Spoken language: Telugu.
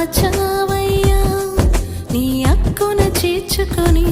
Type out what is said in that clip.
దాచావయ్యా నీ అక్కున చేర్చుకొని